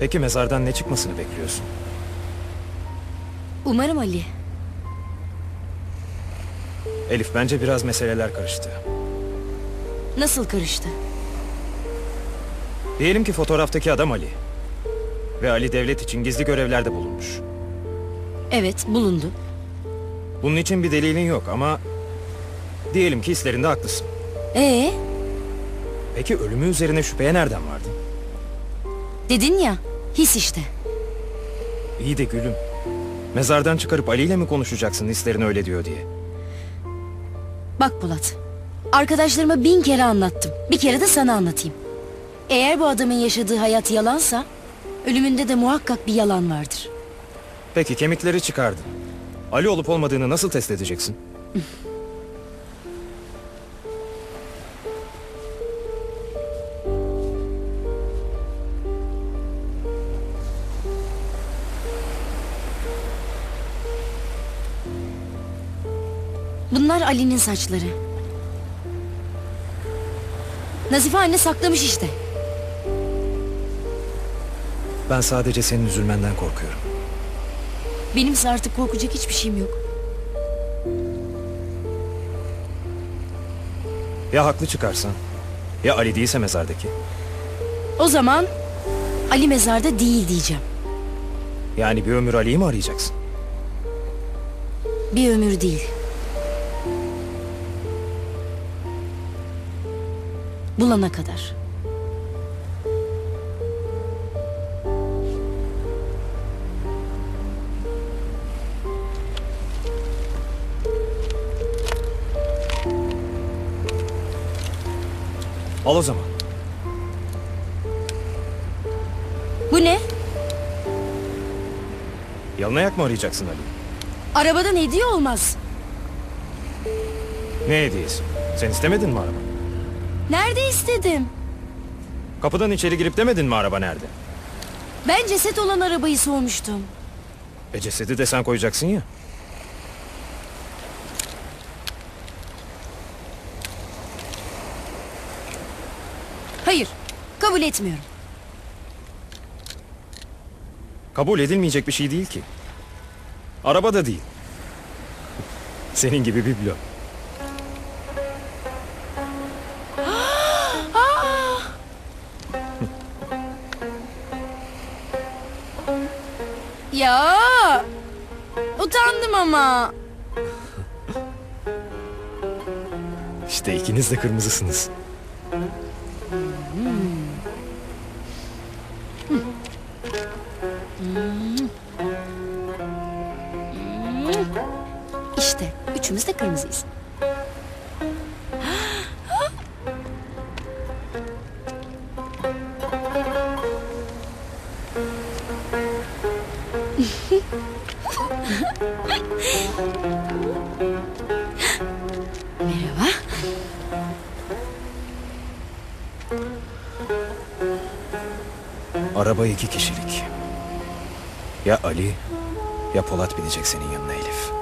Peki mezardan ne çıkmasını bekliyorsun? Umarım Ali. Elif bence biraz meseleler karıştı. Nasıl karıştı? Diyelim ki fotoğraftaki adam Ali. Ve Ali devlet için gizli görevlerde bulunmuş. Evet bulundu. Bunun için bir delilin yok ama... Diyelim ki hislerinde haklısın. Ee, Peki ölümü üzerine şüpheye nereden vardın? dedin ya his işte. İyi de gülüm. Mezardan çıkarıp Ali ile mi konuşacaksın hislerin öyle diyor diye? Bak Polat. Arkadaşlarıma bin kere anlattım. Bir kere de sana anlatayım. Eğer bu adamın yaşadığı hayat yalansa... ...ölümünde de muhakkak bir yalan vardır. Peki kemikleri çıkardın. Ali olup olmadığını nasıl test edeceksin? Bunlar Ali'nin saçları. Nazife anne saklamış işte. Ben sadece senin üzülmenden korkuyorum. Benimse artık korkacak hiçbir şeyim yok. Ya haklı çıkarsan? Ya Ali değilse mezardaki? O zaman Ali mezarda değil diyeceğim. Yani bir ömür Ali'yi mi arayacaksın? Bir ömür değil. Bulana kadar. Al o zaman. Bu ne? Yalın mı arayacaksın Ali? Arabadan hediye olmaz. Ne hediyesi? Sen istemedin mi araba? Nerede istedim? Kapıdan içeri girip demedin mi araba nerede? Ben ceset olan arabayı sormuştum. E cesedi de sen koyacaksın ya. Hayır, kabul etmiyorum. Kabul edilmeyecek bir şey değil ki. Araba da değil. Senin gibi biblo. Ya, utandım ama. İşte ikiniz de kırmızısınız. İşte üçümüz de kırmızıyız. Merhaba. Araba iki kişilik. Ya Ali ya Polat binecek senin yanına Elif.